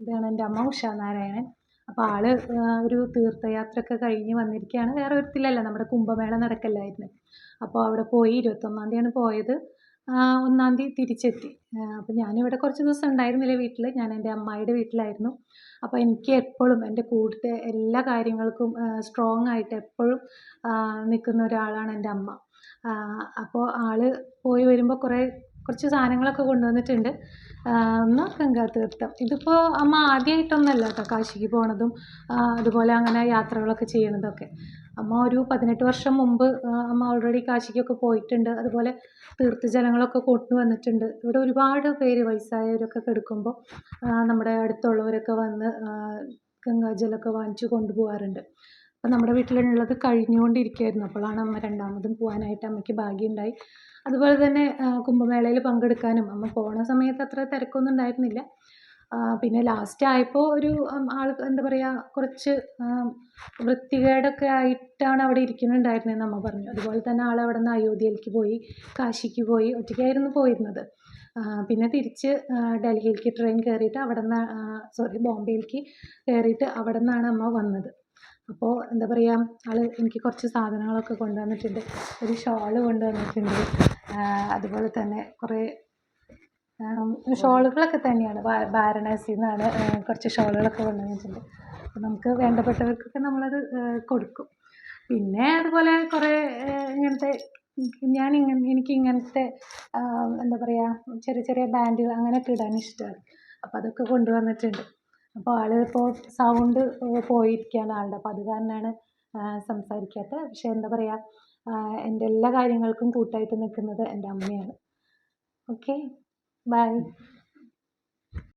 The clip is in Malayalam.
ഇതാണ് എന്റെ അമ്മ ഉഷാനാരായണൻ അപ്പോൾ ആൾ ഒരു തീർത്ഥയാത്രയൊക്കെ കഴിഞ്ഞ് വന്നിരിക്കുകയാണ് വേറെ ഒരിടത്തിലല്ല നമ്മുടെ കുംഭമേള നടക്കല്ലായിരുന്നു. അപ്പോൾ അവിടെ പോയി ഇരുപത്തൊന്നാം തീയതിയാണ് പോയത്. ഒന്നാം തീയതി തിരിച്ചെത്തി. അപ്പോൾ ഞാനിവിടെ കുറച്ച് ദിവസം ഉണ്ടായിരുന്നില്ല വീട്ടിൽ ഞാൻ എന്റെ അമ്മായിയുടെ വീട്ടിലായിരുന്നു. അപ്പോൾ എനിക്ക് എപ്പോഴും എന്റെ കൂട്ടത്തെ എല്ലാ കാര്യങ്ങൾക്കും സ്ട്രോങ് ആയിട്ട് എപ്പോഴും നിൽക്കുന്ന ഒരാളാണ് എന്റെ അമ്മ. അപ്പോൾ ആൾ പോയി വരുമ്പോൾ കുറേ കുറച്ച് സാധനങ്ങളൊക്കെ കൊണ്ടുവന്നിട്ടുണ്ട്. ഒന്ന് ഗംഗാതീർത്ഥം ഇതിപ്പോൾ അമ്മ ആദ്യമായിട്ടൊന്നുമല്ല കേട്ടോ കാശിക്ക് പോണതും അതുപോലെ അങ്ങനെ യാത്രകളൊക്കെ ചെയ്യണതൊക്കെ. അമ്മ ഒരു പതിനെട്ട് വർഷം മുമ്പ് അമ്മ ഓൾറെഡി കാശിക്കൊക്കെ പോയിട്ടുണ്ട്. അതുപോലെ തീർത്ഥജലങ്ങളൊക്കെ കൊണ്ടുവന്നിട്ടുണ്ട് ഇവിടെ ഒരുപാട് പേര് വയസ്സായവരൊക്കെ കിടക്കുമ്പോൾ നമ്മുടെ അടുത്തുള്ളവരൊക്കെ വന്ന് ഗംഗാജലമൊക്കെ വാങ്ങിച്ച് കൊണ്ടുപോകാറുണ്ട് അപ്പോൾ നമ്മുടെ വീട്ടിലുള്ളത് കഴിഞ്ഞുകൊണ്ടിരിക്കുകയായിരുന്നു. അപ്പോഴാണ് അമ്മ രണ്ടാമതും പോകാനായിട്ട് അമ്മയ്ക്ക് ഭാഗ്യമുണ്ടായി. അതുപോലെ തന്നെ കുംഭമേളയിൽ പങ്കെടുക്കാനും അമ്മ പോണ സമയത്ത് അത്ര തിരക്കൊന്നും ഉണ്ടായിരുന്നില്ല. പിന്നെ ലാസ്റ്റ് ആയപ്പോൾ ഒരു ആൾ എന്താ പറയുക കുറച്ച് വൃത്തികേടൊക്കെ ആയിട്ടാണ് അവിടെ ഇരിക്കുന്നുണ്ടായിരുന്നതെന്ന് അമ്മ പറഞ്ഞു. അതുപോലെ തന്നെ ആൾ അവിടെ നിന്ന് അയോധ്യയിലേക്ക് പോയി കാശിക്ക് പോയി ഒറ്റയ്ക്കായിരുന്നു പോയിരുന്നത്. പിന്നെ തിരിച്ച് ഡൽഹിയിലേക്ക് ട്രെയിൻ കയറിയിട്ട് അവിടെ നിന്ന് സോറി ബോംബെയിലേക്ക് കയറിയിട്ട് അവിടെ നിന്നാണ് അമ്മ വന്നത്. അപ്പോൾ എന്താ പറയുക ആൾ എനിക്ക് കുറച്ച് സാധനങ്ങളൊക്കെ കൊണ്ടുവന്നിട്ടുണ്ട്. ഒരു ഷോൾ കൊണ്ടുവന്നിട്ടുണ്ട്. അതുപോലെ തന്നെ കുറേ ഷോളുകളൊക്കെ തന്നെയാണ്. വാരണാസിയിൽ നിന്നാണ് കുറച്ച് ഷോളുകളൊക്കെ കൊണ്ടുവന്നിട്ടുണ്ട്. അപ്പോൾ നമുക്ക് വേണ്ടപ്പെട്ടവർക്കൊക്കെ നമ്മളത് കൊടുക്കും. പിന്നെ അതുപോലെ കുറേ ഇങ്ങനത്തെ ഞാൻ ഇങ്ങനെ എനിക്ക് ഇങ്ങനത്തെ എന്താ പറയുക ചെറിയ ചെറിയ ബാൻഡുകൾ അങ്ങനെയൊക്കെ ഇടാൻ ഇഷ്ടമാണ്. അപ്പോൾ അതൊക്കെ കൊണ്ടുവന്നിട്ടുണ്ട്. അപ്പോൾ ആൾ ഇപ്പോൾ സൗണ്ട് പോയിരിക്കുകയാണ് ആളുടെ. അപ്പോൾ അത് കാരണമാണ് സംസാരിക്കാത്തത്. പക്ഷേ എന്താ പറയുക എന്റെ എല്ലാ കാര്യങ്ങൾക്കും കൂട്ടായിട്ട് നിൽക്കുന്നത് എന്റെ അമ്മയാണ്. Okay bye